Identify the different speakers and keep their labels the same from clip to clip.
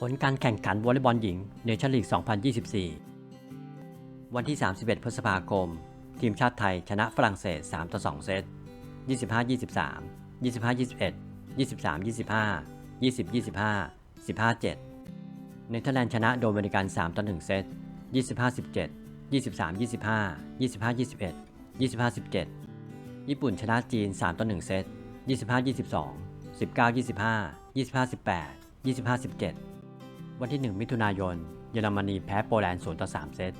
Speaker 1: ผลการแข่งขันวอลเลย์บอลหญิงเนชั่นลีก 2024 วันที่ 31 พฤษภาคม ทีมชาติไทยชนะฝรั่งเศส 3 ต่อ 2 เซต 25 23 25 21 23 25 20 25 15 7 เนเธอร์แลนด์ชนะโดมินิกัน 3 ต่อ 1 เซต 25 17 23 25 25 21 25 17 ญี่ปุ่นชนะจีน 3 ต่อ 1 เซต 25 22 19 25 25 18 25 17 วันที่ 1 มิถุนายน เยอรมนีแพ้โปแลนด์0ต่อ3เซต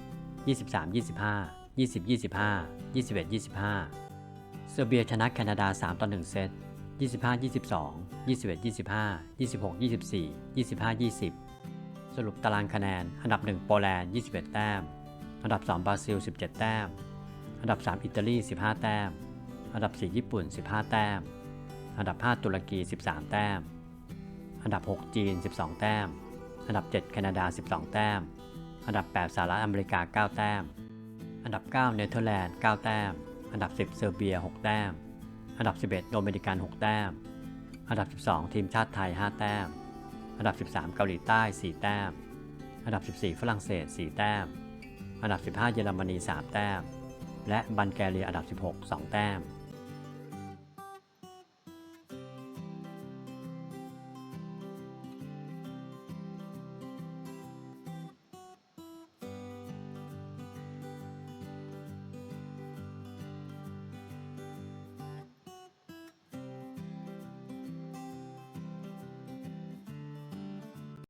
Speaker 1: 23 25 20 25 21 25 เซอร์เบียชนะแคนาดา 3 ต่อ 1 เซต 25 22 21 25 26 24 25 20 สรุปตารางคะแนน อันดับ 1 โปแลนด์ 21 แต้ม อันดับ 2 บราซิล 17 แต้ม อันดับ 3 อิตาลี 15 แต้ม อันดับ 4 ญี่ปุ่น 15 แต้ม อันดับ 5 ตุรกี 13 แต้ม อันดับ 6 จีน 12 แต้ม อันดับ 7 แคนาดา 12 แต้ม อันดับ 8 สหรัฐอเมริกา 9 แต้ม อันดับ 9 เนเธอร์แลนด์ 9 แต้ม อันดับ 10 เซอร์เบีย 6 แต้ม อันดับ 11 โดมินิกัน 6 แต้ม อันดับ 12 ทีมชาติไทย 5 แต้ม อันดับ 13 เกาหลีใต้ 4 แต้ม อันดับ 14 ฝรั่งเศส 4 แต้ม อันดับ 15 เยอรมนี 3 แต้ม และบัลแกเรียอันดับ 16 2 แต้ม